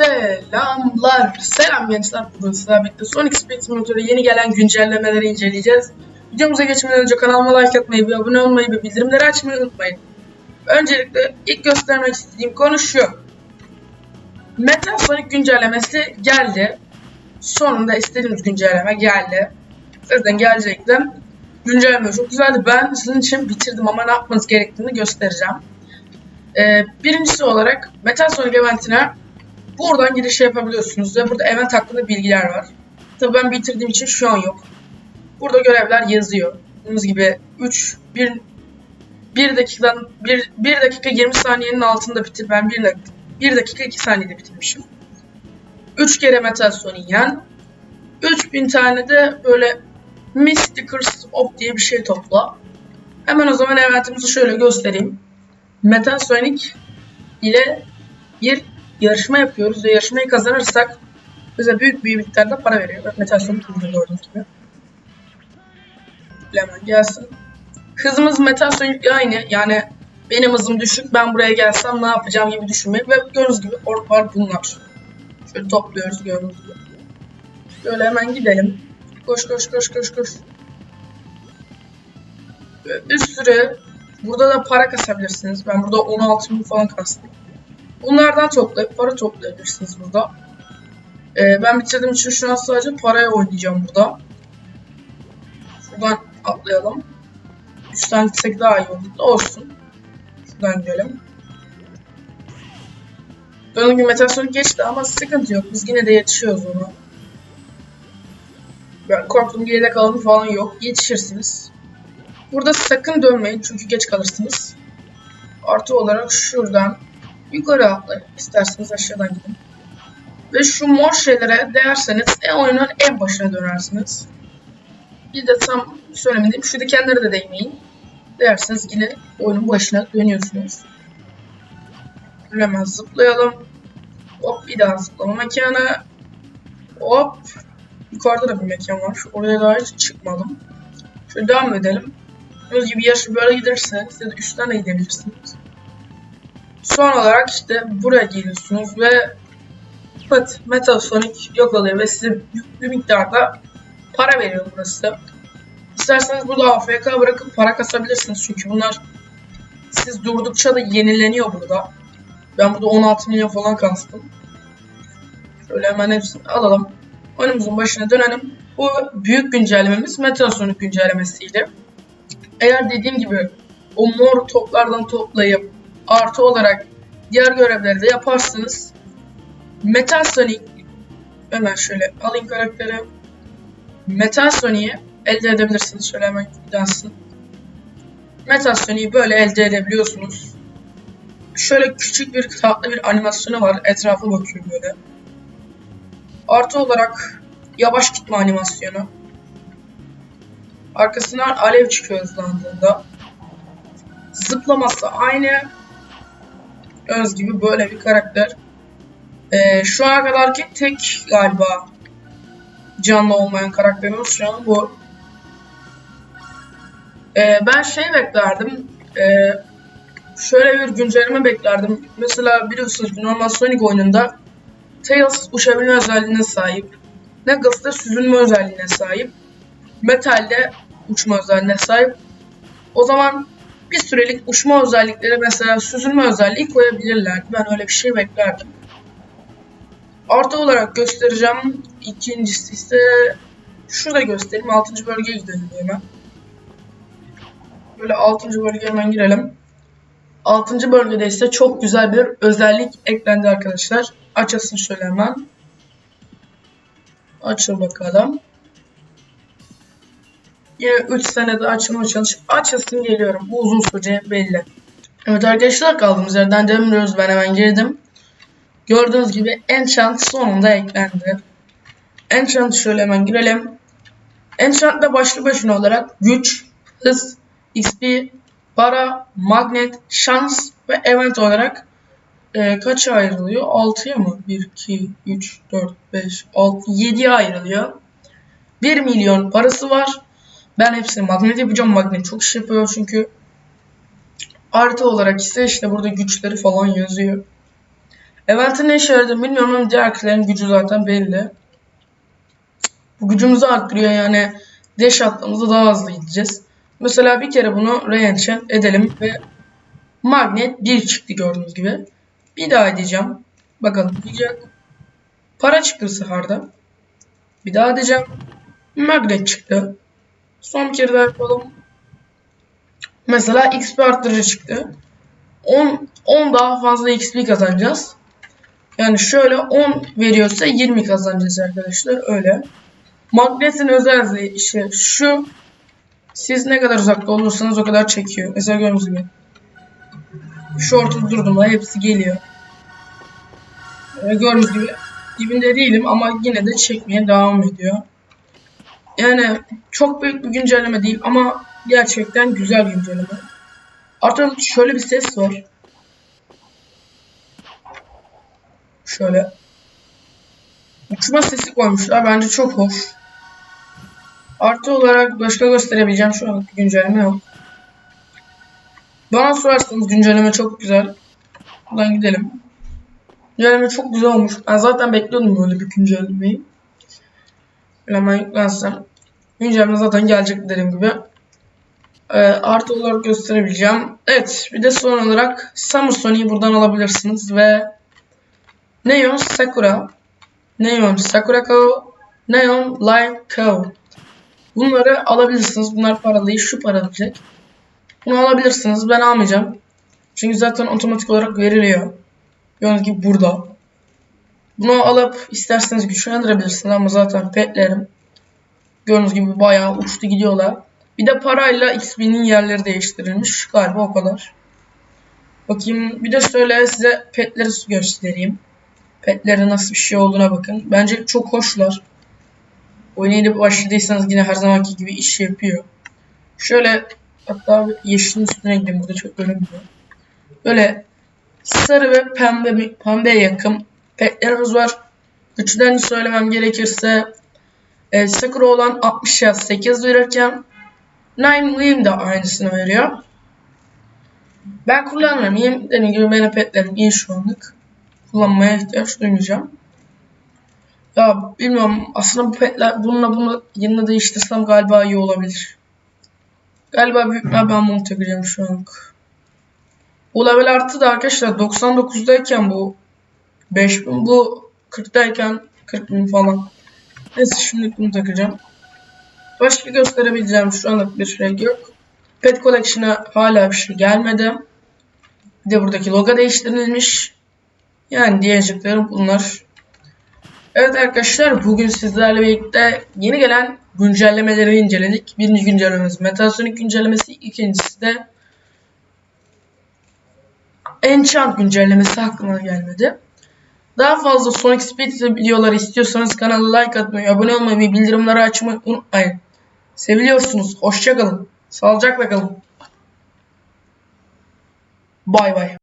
Selamlar. Selam gençler. Bugün sizlerle birlikte Sonic Speed Simulator'a yeni gelen güncellemeleri inceleyeceğiz. Videomuza geçmeden önce kanalıma like atmayı ve abone olmayı ve bildirimleri açmayı unutmayın. Öncelikle ilk göstermek istediğim konu şu. Metal Sonic güncellemesi geldi. Sonunda istediğimiz güncelleme geldi. Zaten gelecekti. Güncelleme çok güzeldi. Ben sizin için bitirdim ama ne yapmanız gerektiğini göstereceğim. Ee, birincisi olarak Metal Sonic eventine buradan giriş yapabiliyorsunuz ve burada event hakkında bilgiler var. Tabii ben bitirdiğim için şu an yok. Burada görevler yazıyor. Gördüğünüz gibi 3 1 1 dakikadan 1, 1 dakika 20 saniyenin altında bitir. Ben 1 dakika 1 dakika 2 saniyede bitirmişim. 3 kere Metal Sonic yen. 3000 tane de böyle Mysticers Op diye bir şey topla. Hemen o zaman eventimizi şöyle göstereyim. Metal ile bir yarışma yapıyoruz ve yarışmayı kazanırsak bize büyük bir miktarda para veriyor. Metal Sonic burada gördüğünüz gibi. Hemen gelsin. Hızımız Metal Sonic'le aynı. Yani benim hızım düşük. Ben buraya gelsem ne yapacağım gibi düşünmeyin. Ve gördüğünüz gibi ork var bunlar. Şöyle topluyoruz gördüğünüz gibi. Böyle hemen gidelim. Koş koş koş koş koş. Ve bir sürü burada da para kasabilirsiniz. Ben burada 16 bin falan kastım. Bunlardan toplayıp para toplayabilirsiniz burada. Ee, ben bitirdiğim için şu an sadece paraya oynayacağım burada. Şuradan atlayalım. 3 tane gitsek daha iyi olur. Olsun. Şuradan gidelim. Gördüğüm gibi Metal Sonic geçti ama sıkıntı yok. Biz yine de yetişiyoruz ona. Ben korktum geride kalanı falan yok. Yetişirsiniz. Burada sakın dönmeyin çünkü geç kalırsınız. Artı olarak şuradan yukarı atlayın. İsterseniz aşağıdan gidin. Ve şu mor şeylere değerseniz en oyunun en başına dönersiniz. Bir de tam söylemediğim şu dikenlere de değmeyin. Değerseniz yine oyunun başına dönüyorsunuz. Hemen zıplayalım. Hop bir daha zıplama mekanı. Hop. Yukarıda da bir mekan var. Oraya daha hiç çıkmadım. Şöyle devam edelim. Gördüğünüz gibi yarışı böyle giderseniz ya da üstten de gidebilirsiniz. Son olarak işte buraya geliyorsunuz ve pıt Metal Sonic yok oluyor ve size büyük bir miktarda para veriyor burası. İsterseniz burada AFK bırakıp para kasabilirsiniz çünkü bunlar siz durdukça da yenileniyor burada. Ben burada 16 milyon falan kastım. Şöyle hemen hepsini alalım. Oyunumuzun başına dönelim. Bu büyük güncellememiz Metal Sonic güncellemesiydi. Eğer dediğim gibi o mor toplardan toplayıp artı olarak diğer görevleri de yaparsanız Metal Sonic hemen şöyle alayım karakteri Metal Sonic'i elde edebilirsiniz. Şöyle hemen gidersin. Metal Sonic'i böyle elde edebiliyorsunuz. Şöyle küçük bir tatlı bir animasyonu var. Etrafa bakıyor böyle. Artı olarak yavaş gitme animasyonu. Arkasından alev çıkıyor hızlandığında. Zıplaması aynı. Öz gibi böyle bir karakter. Ee, şu ana kadarki tek galiba canlı olmayan karakterimiz şu an bu. Ee, ben şey beklerdim. Ee, şöyle bir güncelleme beklerdim. Mesela biliyorsunuz normal Sonic oyununda Tails uçabilme özelliğine sahip. Knuckles da süzülme özelliğine sahip. Metal de uçma özelliğine sahip. O zaman bir sürelik uçma özellikleri mesela süzülme özelliği koyabilirlerdi. Ben öyle bir şey beklerdim. Artı olarak göstereceğim. İkincisi ise şurada göstereyim. 6. bölgeye gidelim hemen. Böyle 6. bölgeye hemen girelim. 6. bölgede ise çok güzel bir özellik eklendi arkadaşlar. Açasın şöyle hemen. Açıl bakalım. Yine 3 senede açılma çalış. Açılsın geliyorum. Bu uzun sürece belli. Evet arkadaşlar kaldığımız yerden devam Ben hemen girdim. Gördüğünüz gibi Enchant sonunda eklendi. Enchant şöyle hemen girelim. Enchant'ta başlı başına olarak güç, hız, XP, para, magnet, şans ve event olarak e, kaça ayrılıyor? 6'ya mı? 1, 2, 3, 4, 5, 6, 7'ye ayrılıyor. 1 milyon parası var. Ben hepsini magnet yapacağım. Magnet çok iş yapıyor çünkü. Artı olarak ise işte burada güçleri falan yazıyor. Event'in ne işe yaradığını bilmiyorum ama diğerkilerin gücü zaten belli. Bu gücümüzü arttırıyor yani dash attığımızda daha hızlı gideceğiz. Mesela bir kere bunu reenchant edelim ve magnet 1 çıktı gördüğünüz gibi. Bir daha edeceğim. Bakalım diyecek. Para çıktı Sahar'da. Bir daha edeceğim. Magnet çıktı. Son bir kere daha yapalım. Mesela XP arttırıcı çıktı. 10, 10 daha fazla XP kazanacağız. Yani şöyle 10 veriyorsa 20 kazanacağız arkadaşlar. Öyle. Magnetin özelliği işte şu. Siz ne kadar uzakta olursanız o kadar çekiyor. Mesela gördüğünüz gibi. Şu ortada durduğumda hepsi geliyor. Ee, gördüğünüz gibi dibinde değilim ama yine de çekmeye devam ediyor. Yani çok büyük bir güncelleme değil ama gerçekten güzel güncelleme. Artık şöyle bir ses var. Şöyle. Uçma sesi koymuşlar. Bence çok hoş. Artı olarak başka gösterebileceğim şu an güncelleme yok. Bana sorarsanız güncelleme çok güzel. Buradan gidelim. Güncelleme çok güzel olmuş. Ben zaten bekliyordum böyle bir güncellemeyi. Hemen yüklensem. Güncelleme zaten gelecek dediğim gibi. Ee, artı olarak gösterebileceğim. Evet bir de son olarak Sonic'i buradan alabilirsiniz ve Neon Sakura Neon Sakura Co Neon Live Co Bunları alabilirsiniz. Bunlar değil. Şu para diyecek. Bunu alabilirsiniz. Ben almayacağım. Çünkü zaten otomatik olarak veriliyor. Gördüğünüz gibi burada. Bunu alıp isterseniz güçlendirebilirsiniz ama zaten petlerim gördüğünüz gibi bayağı uçtu gidiyorlar. Bir de parayla XP'nin yerleri değiştirilmiş. Galiba o kadar. Bakayım bir de şöyle size petleri göstereyim. Petlerin nasıl bir şey olduğuna bakın. Bence çok hoşlar. Oynayıp başladıysanız yine her zamanki gibi iş yapıyor. Şöyle hatta yeşilin üstüne gideyim burada çok görünmüyor. Böyle sarı ve pembe pembeye yakın petlerimiz var. Güçlerini söylemem gerekirse e, Sakura olan 60 ya 8 verirken Nine Lim de aynısını veriyor. Ben kullanmıyorum. Dediğim gibi benim petlerim iyi şu anlık. Kullanmaya ihtiyaç duymayacağım. Ya bilmiyorum aslında bu petler bununla bunu yanına değiştirsem galiba iyi olabilir. Galiba büyük ben bunu takacağım şu an. Bu level artı da arkadaşlar 99'dayken bu 5000 bu 40'dayken 40.000 falan. Neyse şimdi bunu takacağım. Başka gösterebileceğim şu anlık bir şey yok. Pet Collection'a hala bir şey gelmedi. Bir de buradaki logo değiştirilmiş. Yani diyeceklerim bunlar. Evet arkadaşlar bugün sizlerle birlikte yeni gelen güncellemeleri inceledik. Birinci güncellemesi Metasonic güncellemesi, ikincisi de Enchant güncellemesi aklıma gelmedi. Daha fazla Sonic Speed videoları istiyorsanız kanala like atmayı, abone olmayı ve bildirimleri açmayı unutmayın. Seviliyorsunuz. Hoşçakalın. Sağlıcakla kalın. Bay bay.